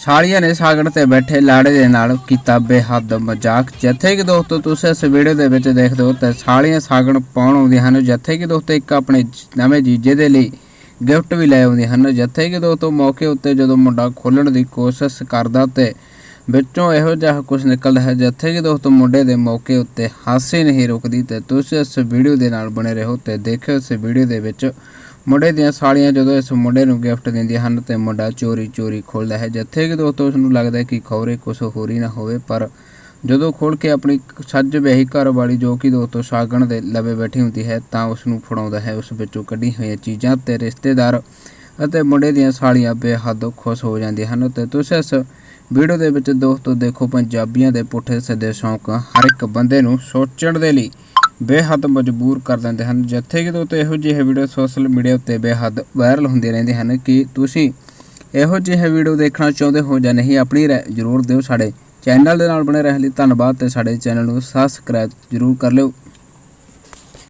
ਸਾਲੀਆਂ ਨੇ ਸਾਗਣ ਤੇ ਬੈਠੇ ਲਾੜੇ ਦੇ ਨਾਲ ਕੀਤਾ ਬੇਹੱਦ ਮਜ਼ਾਕ। ਜਿੱਥੇ ਕਿ ਦੋਸਤੋ, ਤੁਸੀਂ ਇਸ ਵੀਡੀਓ ਦੇ ਵਿੱਚ ਦੇਖਦੇ ਹੋ ਤਾਂ ਸਾਲੀਆਂ ਸਾਗਣ ਪਾਉਣ ਆਉਂਦੀਆਂ ਹਨ। ਜਿੱਥੇ ਕਿ ਦੋਸਤੋ, ਇੱਕ ਆਪਣੇ ਨਵੇਂ ਜੀਜੇ ਦੇ ਲਈ ਗਿਫਟ ਵੀ ਲੈ ਆਉਂਦੀਆਂ ਹਨ। ਜਿੱਥੇ ਕਿ ਦੋਸਤੋ, ਮੌਕੇ ਉੱਤੇ ਜਦੋਂ ਮੁੰਡਾ ਖੋਲਣ ਦੀ ਕੋਸ਼ਿਸ਼ ਕਰਦਾ ਤੇ ਵਿੱਚੋਂ ਇਹੋ ਜਿਹਾ ਕੁਝ ਨਿਕਲਦਾ ਹੈ, ਜਿੱਥੇ ਕਿ ਦੋਸਤੋ, ਮੁੰਡੇ ਦੇ ਮੌਕੇ ਉੱਤੇ ਹਾਸੇ ਨਹੀਂ ਰੁਕਦੀ ਤੇ ਤੁਸੀਂ ਇਸ ਵੀਡੀਓ ਦੇ ਨਾਲ ਬਣੇ ਰਹੋ ਤੇ ਦੇਖਿਓ ਇਸ ਵੀਡੀਓ ਦੇ ਵਿੱਚ ਮੁੰਡੇ ਦੀਆਂ ਸਾਲੀਆਂ ਜਦੋਂ ਇਸ ਮੁੰਡੇ ਨੂੰ ਗਿਫਟ ਦਿੰਦੀਆਂ ਹਨ ਤੇ ਮੁੰਡਾ ਚੋਰੀ ਚੋਰੀ ਖੋਲਦਾ ਹੈ। ਜਿੱਥੇ ਕਿ ਦੋਸਤੋ ਉਸ ਨੂੰ ਲੱਗਦਾ ਹੈ ਕਿ ਖੌਰੇ ਕੁਝ ਹੋਰ ਹੀ ਨਾ ਹੋਵੇ, ਪਰ ਜਦੋਂ ਖੋਲ ਕੇ ਆਪਣੀ ਸੱਜ ਵਿਆਹੀ ਘਰ ਵਾਲੀ ਜੋ ਕਿ ਦੋਸਤੋ ਸਾਗਣ ਦੇ ਲਵੇ ਬੈਠੀ ਹੁੰਦੀ ਹੈ, ਤਾਂ ਉਸ ਨੂੰ ਫੜਾਉਂਦਾ ਹੈ। ਉਸ ਵਿੱਚੋਂ ਕੱਢੀ ਹੋਈਆਂ ਚੀਜ਼ਾਂ ਤੇ ਰਿਸ਼ਤੇਦਾਰ ਅਤੇ ਮੁੰਡੇ ਦੀਆਂ ਸਾਲੀਆਂ ਬੇਹੱਦ ਖੁਸ਼ ਹੋ ਜਾਂਦੀਆਂ ਹਨ ਤੇ ਤੁਸੀਂ ਇਸ ਵੀਡੀਓ ਦੇ ਵਿੱਚ ਦੋਸਤੋ ਦੇਖੋ ਪੰਜਾਬੀਆਂ ਦੇ ਪੁੱਠੇ ਸਿੱਧੇ ਸ਼ੌਂਕ ਹਰ ਇੱਕ ਬੰਦੇ ਨੂੰ ਸੋਚਣ ਦੇ ਲਈ। ਬੇਹੱਦ ਮਜਬੂਰ ਕਰ ਦਿੰਦੇ ਹਨ। ਜਿੱਥੇ ਕਿ ਦੋਸਤੋ ਇਹੋ ਜਿਹੇ ਵੀਡੀਓ ਸੋਸ਼ਲ ਮੀਡੀਆ ਉੱਤੇ ਬੇਹੱਦ ਵਾਇਰਲ ਹੁੰਦੇ ਰਹਿੰਦੇ ਹਨ ਕਿ ਤੁਸੀਂ ਇਹੋ ਜਿਹੇ ਵੀਡੀਓ ਦੇਖਣਾ ਚਾਹੁੰਦੇ ਹੋ ਜਾਂ ਨਹੀਂ, ਆਪਣੀ ਰਾਏ ਜ਼ਰੂਰ ਦਿਓ ਸਾਡੇ ਚੈਨਲ ਦੇ ਨਾਲ ਬਣੇ ਰਹਿਣ ਲਈ ਧੰਨਵਾਦ ਤੇ ਸਾਡੇ ਚੈਨਲ ਨੂੰ ਸਬਸਕ੍ਰਾਈਬ ਜ਼ਰੂਰ ਕਰ ਲਿਓ।